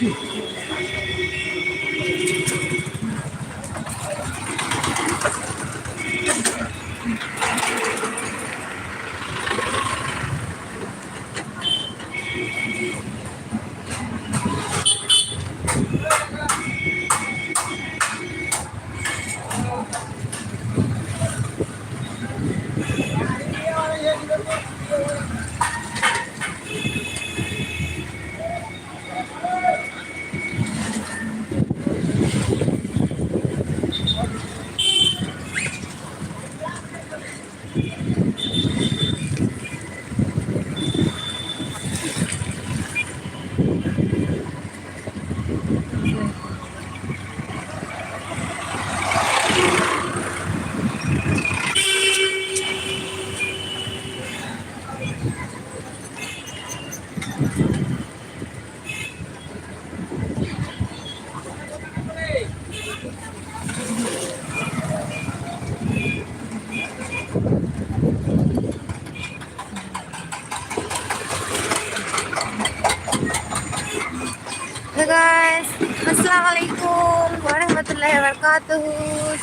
তো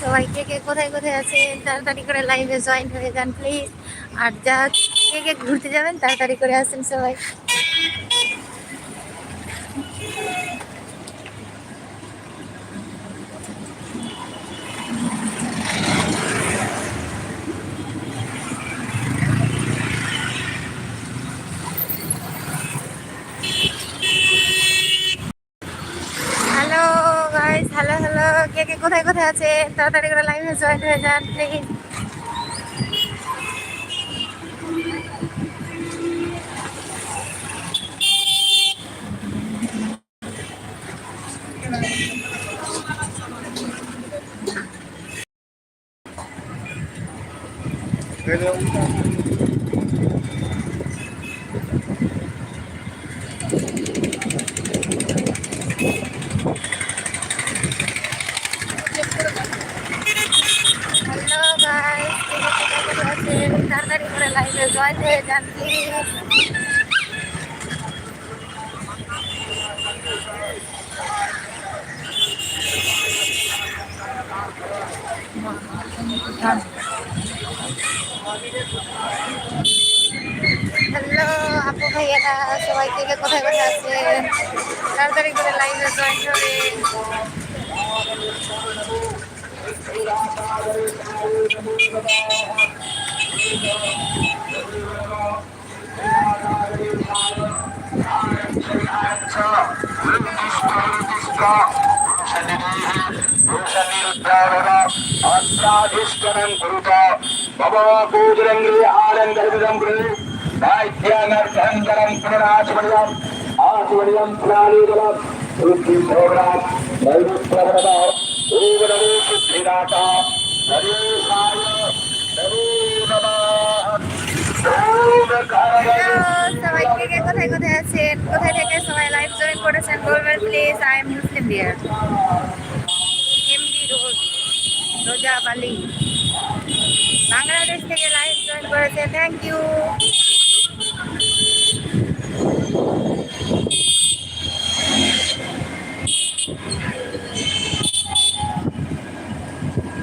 সবাই কে কে কোথায় কোথায় আছেন? তাড়াতাড়ি করে লাইভে জয়েন হয়ে যান প্লিজ আর যা কে কে ঘুরতে যাবেন, তাড়াতাড়ি করে আসেন সবাই হ্যালো গাইস হ্যালো হ্যালো কে কে কোথায় আছেন তাড়াতাড়ি করে লাইভে জয়েন হয়ে যান প্লিজ হ্যালো গাইস কে কে কোথায় কোথায় তাড়াতাড়ি করে লাইভে জয়েন হয়ে যান হ্যালো, আপু ভাইয়ারা, সবাই থেকে কোথায় কোথায় আছেন? তাড়াতাড়ি করে লাইভে জয়েন হবে అష్టాధిష్టనం కురుత భవపూజరంగ్రి ఆనందం వైద్యానర్థంతరం పునరాచమణ్యం ఆచమణ్యం ప్రాణీదలం వృద్ధి సోగ్రాం నైరుప్రవణత ఓం నమో సిద్ధినాథ నరేశాయ నమో నమః ఓం হ্যালো সবাই কে কোথায় কোথায় আছেন কোথায় থেকে সবাই লাইভ জয়েন করেছেন please I am Muslim dear MD road রোজা বালি বাংলাদেশ থেকে লাইভ জয়েন করেছে থ্যাংক ইউ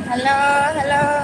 হ্যালো হ্যালো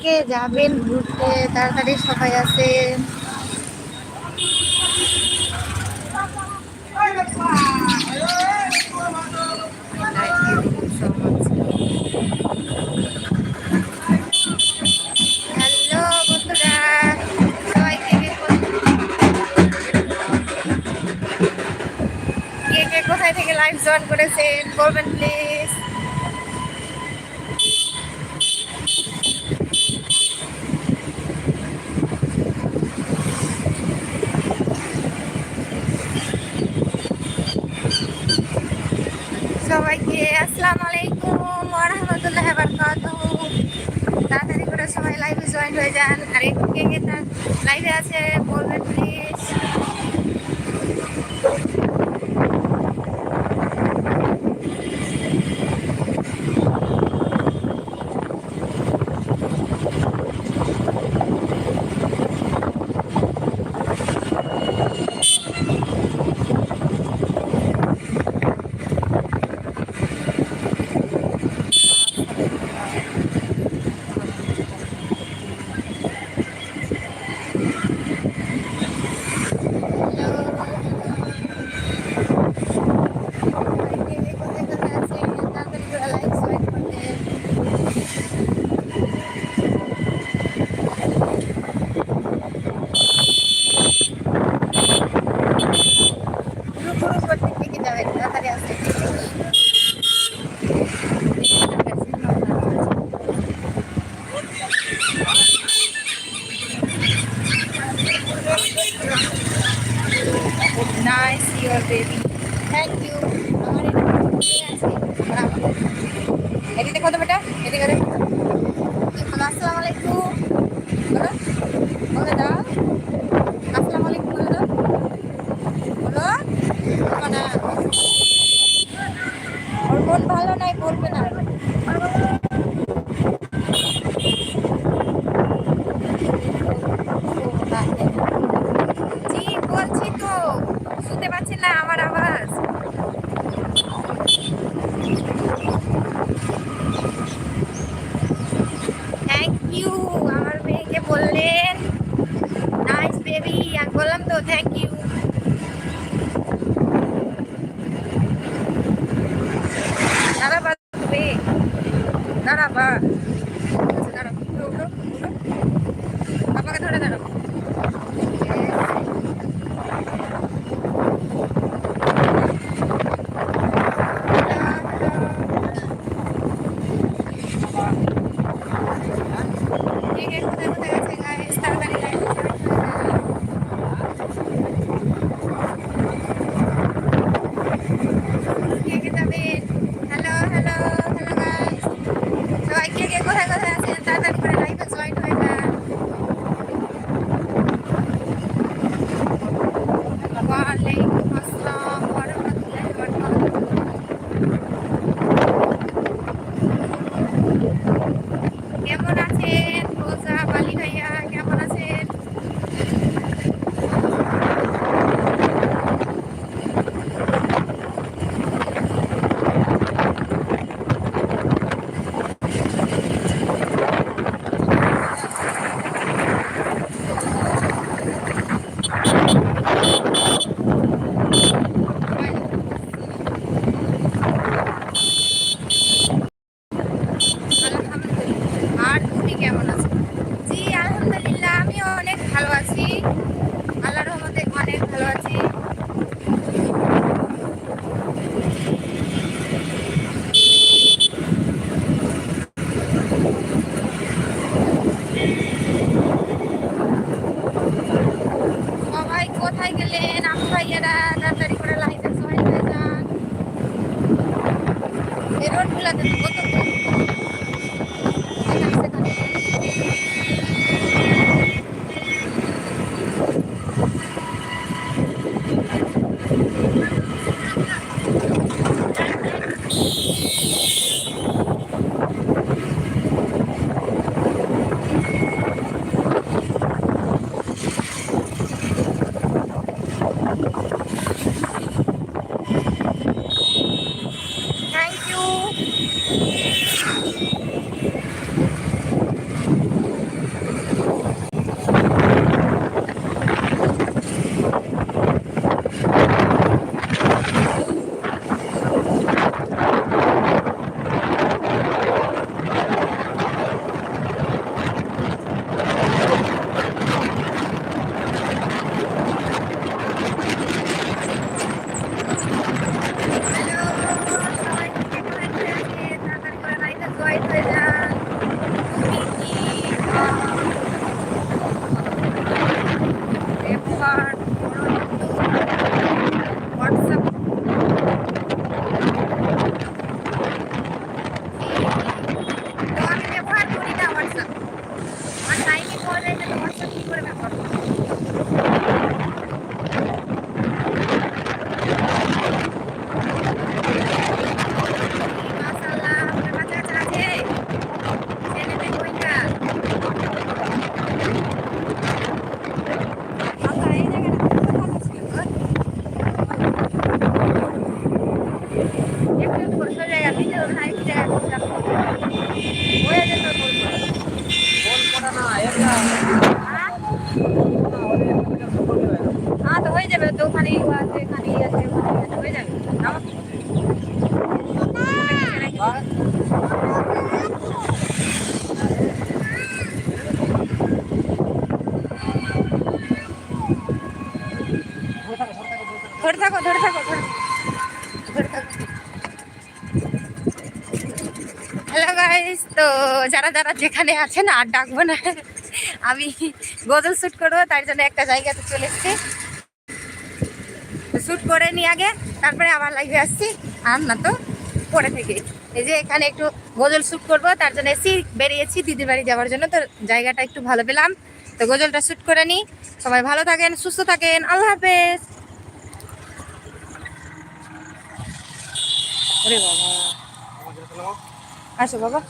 কে যাবেন ঘুরতে? তাড়াতাড়ি সবাই আছে। কোথায় থেকে লাইভ জয়েন করেছেন? বলবেন প্লিজ লাইভে জয়েন হয়ে যান। আর এই কে কে তার লাইভে আছে বলবেন প্লিজ Okay. 下班 কেমন আছে হয়ে হ্যালো গাইস তো যারা যারা যেখানে আছেন আর ডাকবো না, আমি গজল শ্যুট করব, তার জন্য একটা জায়গাতে চলে এসছি। শ্যুট করে নিয়ে আগে, তারপরে আবার লাইভে আসছি। আর না তো, পরে থেকে। এই যে এখানে একটু গজল শ্যুট করব, তার জন্য এসি বেরিয়েছি, দিদির বাড়ি যাওয়ার জন্য, তো জায়গাটা একটু ভালো পেলাম। তো গজলটা শ্যুট করে নিই সবাই ভালো থাকেন, সুস্থ থাকেন, আল্লাহ হাফেজ। ওরে বাবা। আসো বাবা।